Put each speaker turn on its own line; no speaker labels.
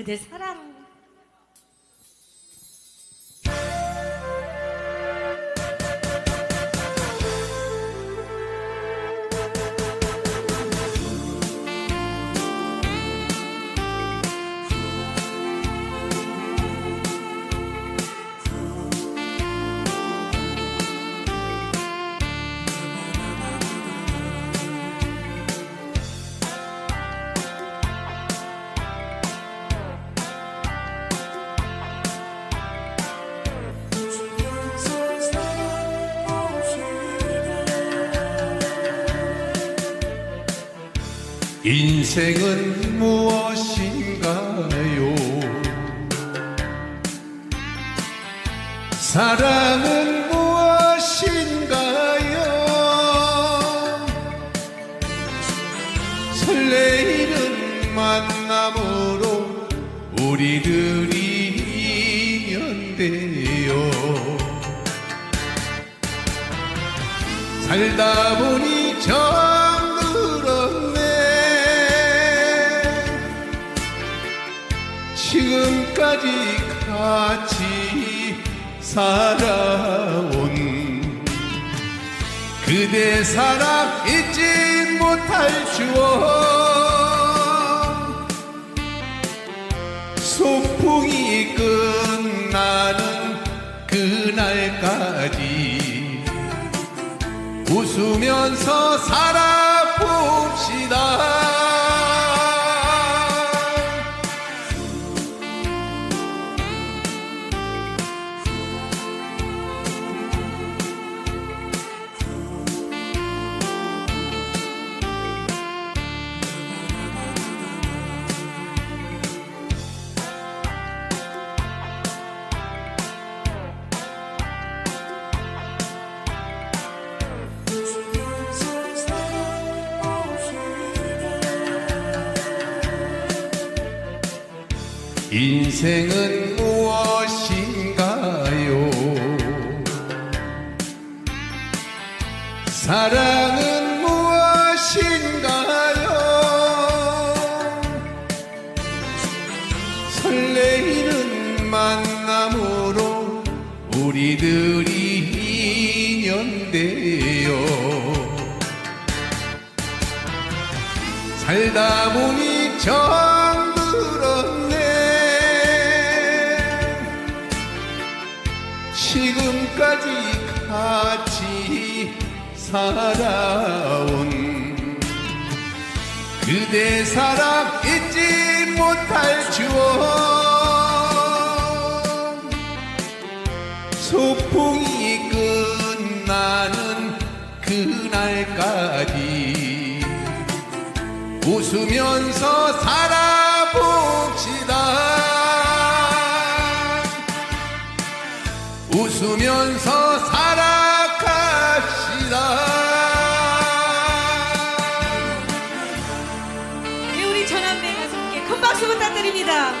그대 사랑.
인생은 무엇인가요? 사랑은 무엇인가요? 설레이는 만남으로 우리들이 인연돼요. 살다 보니 정 지금까지 같이 살아온 그대 사랑 잊지 못할 추억. 소풍이 끝나는 그날까지 웃으면서 살아 인생은 무엇인가요? 사랑은 무엇인가요? 설레이는 만남으로 우리들이 인연돼요. 살다 보니 정 지금까지 같이 살아온 그대 사랑 잊지 못할 추억 소풍이 끝나는 그날까지 웃으면서 웃으면서 살아갑시다.
네, 우리 전남매 가족께 큰 박수 부탁드립니다.